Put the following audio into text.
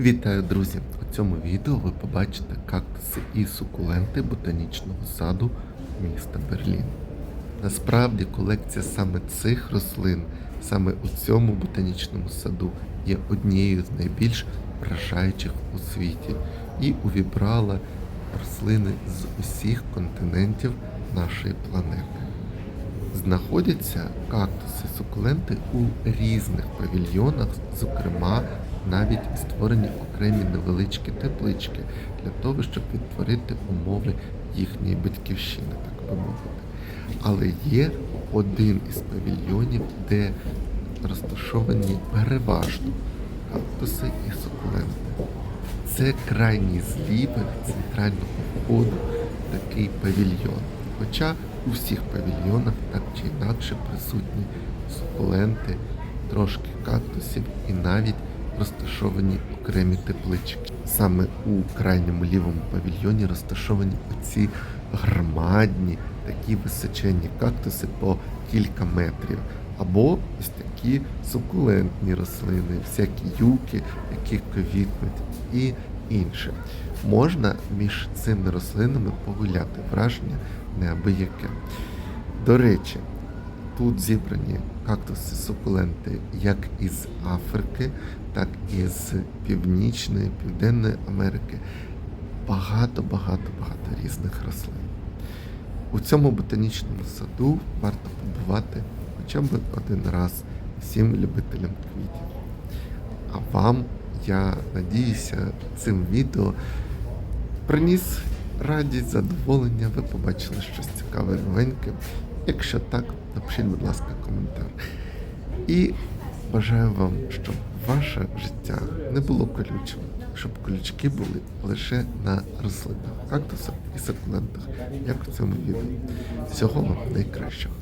Вітаю, друзі! У цьому відео ви побачите кактуси і сукуленти ботанічного саду міста Берлін. Насправді колекція саме цих рослин, саме у цьому ботанічному саду, є однією з найбільш вражаючих у світі і увібрала рослини з усіх континентів нашої планети. Знаходяться кактуси сукуленти у різних павільйонах, зокрема, навіть створені окремі невеличкі теплички для того, щоб відтворити умови їхньої батьківщини, так би мовити. Але є один із павільйонів, де розташовані переважно кактуси і сукуленти. Це крайній зліва центрального входу такий павільйон. Хоча у всіх павільйонах так чи інакше присутні сукуленти, трошки кактусів і навіть розташовані окремі теплички. Саме у крайньому лівому павільйоні розташовані оці громадні, такі височенні кактуси по кілька метрів. Або ось такі сукулентні рослини, всякі юки, які ковітнуть і інше. Можна між цими рослинами погуляти, враження неабияке. До речі, тут зібрані кактуси сукуленти як із Африки, так і з Північної, Південної Америки. Багато, багато, багато різних рослин. У цьому ботанічному саду варто побувати хоча б один раз всім любителям квітів. А вам, я надіюся, цим відео приніс радість, задоволення, ви побачили щось цікаве, новеньке. Якщо так, напишіть, будь ласка, коментар. І бажаю вам, щоб ваше життя не було колючим, щоб колючки були лише на рослинах, кактусах і сакулентах, як в цьому відео. Всього вам найкращого.